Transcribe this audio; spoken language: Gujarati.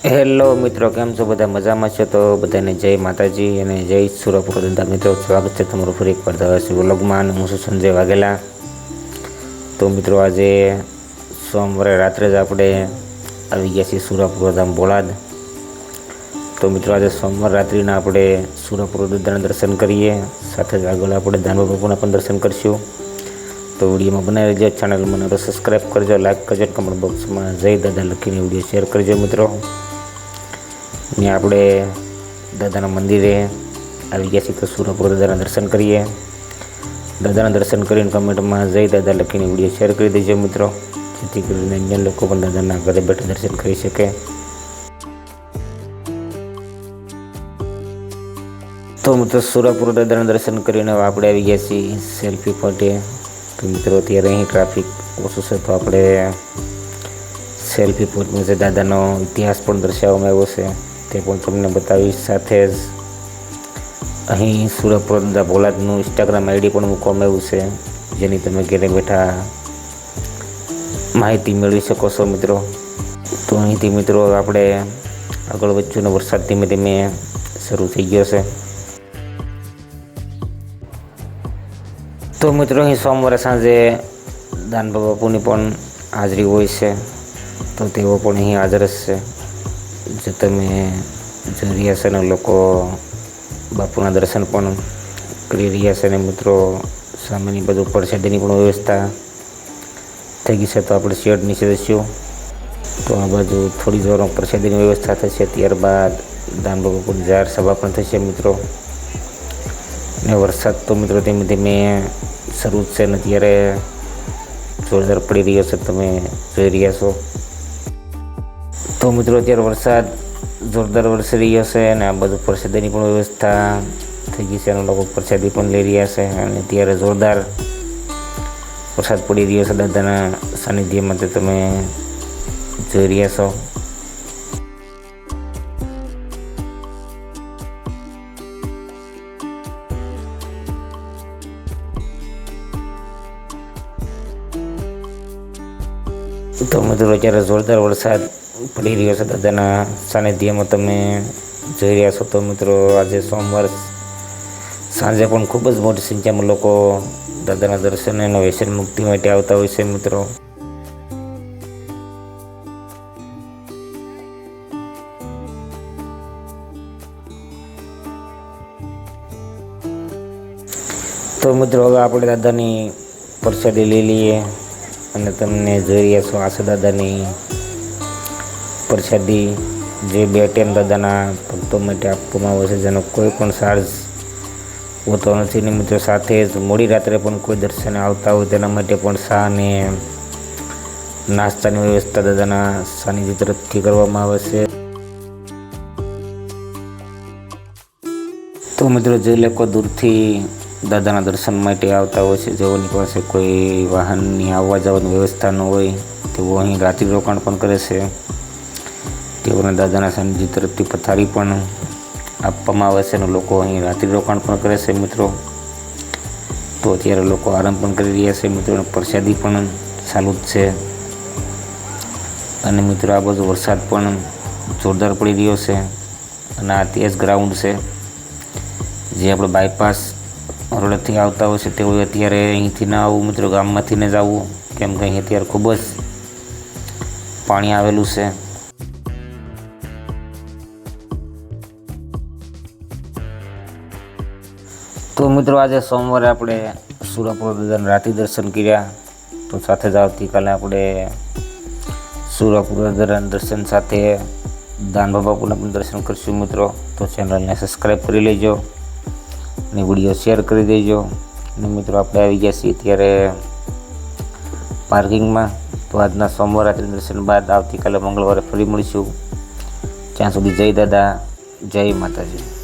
હેલો મિત્રો, કેમ છો? બધા મજામાં છો? તો બધાને જય માતાજી અને જય સુરપુર ધંધા. મિત્રો, સ્વાગત છે તમારું ફરી એકવાર દવાસી વ્લોગમાં હું છું સંજય વાઘેલા. તો મિત્રો, આજે સોમવારે રાત્રે જ આપણે આવી ગયા છીએ સુરપુર ધામ બોળાદ તો મિત્રો, આજે સોમવાર રાત્રિના આપણે સુરપુર દાદાના દર્શન કરીએ. સાથે જ આગળ આપણે દાનવા બાપુના પણ દર્શન કરીશું. તો વિડીયોમાં બનાવી લેજો ચેનલ મને સબસ્ક્રાઈબ કરજો લાઈક કરજો કમેન્ટ બોક્સમાં જય દાદા લખીને વીડિયો શેર કરજો મિત્રો. ને આપણે દાદાના મંદિરે આવી ગયા છીએ તો સુરપુર દાદાના દર્શન કરીએ. દાદાના દર્શન કરીને કમેન્ટમાં જય દાદા લખીને વીડિયો શેર કરી દેજો મિત્રો. જેથી કરીને અન્ય લોકો પણ દાદાના ઘરે બેઠા દર્શન કરી શકે. તો મિત્રો સુરપુર દાદાના દર્શન કરીને આપણે આવી ગયા છીએ સેલ્ફી પોઈન્ટે તો મિત્રો અત્યારે અહીં ટ્રાફિક ઓછું છે તો આપણે સેલ્ફી પોઈન્ટમાં જે દાદાનો ઇતિહાસ પણ દર્શાવવામાં આવ્યો છે. તે પણ તમને બતાવીશ. સાથે જ અહીં સુરત દાદા ભોલાદનું ઇન્સ્ટાગ્રામ આઈડી પણ મૂકવામાં આવ્યું છે, જેની તમે ઘરે બેઠા માહિતી મેળવી શકો છો મિત્રો. તો અહીંથી મિત્રો આપણે આગળ વચ્ચેનો વરસાદ ધીમે ધીમે શરૂ થઈ ગયો છે. તો મિત્રો અહીં સોમવારે સાંજે દાનબા બાપુની પણ હાજરી હોય છે, તો તેઓ પણ અહીં હાજર જ છે. જે તમે છે ને લોકો બાપુના દર્શન પણ કરી રહ્યા છે ને મિત્રો, સામેની બધું પ્રસાદીની પણ વ્યવસ્થા થઈ ગઈ છે તો આપણે શેડ નીચે જઈશું. તો આ બાજુ થોડી જ વારમાં પ્રસાદીની વ્યવસ્થા થશે ત્યારબાદ બાપુની જાહેર સભા પણ થશે મિત્રો. ને વરસાદ તો મિત્રો ધીમે ધીમે શરૂ જ છે ને ત્યારે જોરદાર પડી રહ્યો છે, તમે જોઈ રહ્યા છો. તો મિત્રો, અત્યારે વરસાદ, જોરદાર વરસી રહ્યો છે અને આ બધું પ્રસાદીની પણ વ્યવસ્થા થઈ ગઈ છે અને લોકો પ્રસાદી પણ લઈ રહ્યા છે અને ત્યારે જોરદાર વરસાદ પડી રહ્યો છે દાદાના સાનિધ્યમાં. તે તમે જોઈ રહ્યા છો. તો મિત્રો અત્યારે જોરદાર વરસાદ પડી રહ્યો છે દાદાના સાનિધ્યમાં તમે જોઈ રહ્યા છો તો મિત્રો આજે સોમવાર સાંજે પણ ખૂબ જ મોટી સંખ્યામાં લોકો દાદાના દર્શન અને વ્યસન મુક્તિ માટે આવતા હોય છે મિત્રો. તો મિત્રો હવે આપણે દાદાની પરસાદી લઈ લઈએ. અને તમને જોઈ રહ્યા છો આશા દાદાની પ્રસાદી જે બે ટાઈમ દાદાના ભક્તો માટે આપવામાં આવે છે, જેનો કોઈ પણ ચાર્જ હોતો નથી. ને મિત્રો, સાથે જ મોડી રાત્રે પણ કોઈ દર્શને આવતા હોય તેના માટે પણ શાહ અને નાસ્તાની વ્યવસ્થા દાદાના સાનિધ્ય તરફથી કરવામાં આવે છે. તો મિત્રો, જે લોકો દૂરથી દાદાના દર્શન માટે આવતા હોય છે. જેઓની પાસે કોઈ વાહનની આવવા જવાની વ્યવસ્થા ન હોય, તેઓ અહીં રાત્રિ રોકાણ પણ કરે છે. તેઓને દાદાના સાનિધ્ય તરફથી પથારી પણ આપવામાં આવે છે અને લોકો અહીં રાત્રિ રોકાણ પણ કરે છે મિત્રો. તો અત્યારે લોકો આરામ પણ કરી રહ્યા છે મિત્રો પ્રસાદી પણ ચાલુ જ છે. અને મિત્રો આ બધો વરસાદ પણ જોરદાર પડી રહ્યો છે અને આ તે જ ગ્રાઉન્ડ છે. જે આપણે બાયપાસ રોડથી આવતા હોય છે તેઓ અત્યારે અહીંથી ના આવવું મિત્રો ગામમાંથી ને જ આવવું કેમ કે અહીં અત્યારે ખૂબ જ પાણી આવેલું છે. તો મિત્રો આજે સોમવારે આપણે સુરપુર દાદાના રાત્રિ દર્શન કર્યા. તો સાથે જ આવતીકાલે આપણે સુરપુર દર્શન સાથે દાન બાપુના પણ દર્શન કરીશું મિત્રો. તો ચેનલને સબસ્ક્રાઈબ કરી લેજો. અને વીડિયો શેર કરી દેજો. અને મિત્રો, આપણે આવી ગયા છીએ ત્યારે પાર્કિંગમાં. તો આજના સોમવાર રાત્રિ દર્શન બાદ આવતીકાલે મંગળવારે ફરી મળીશું. ત્યાં સુધી જય દાદા, જય માતાજી.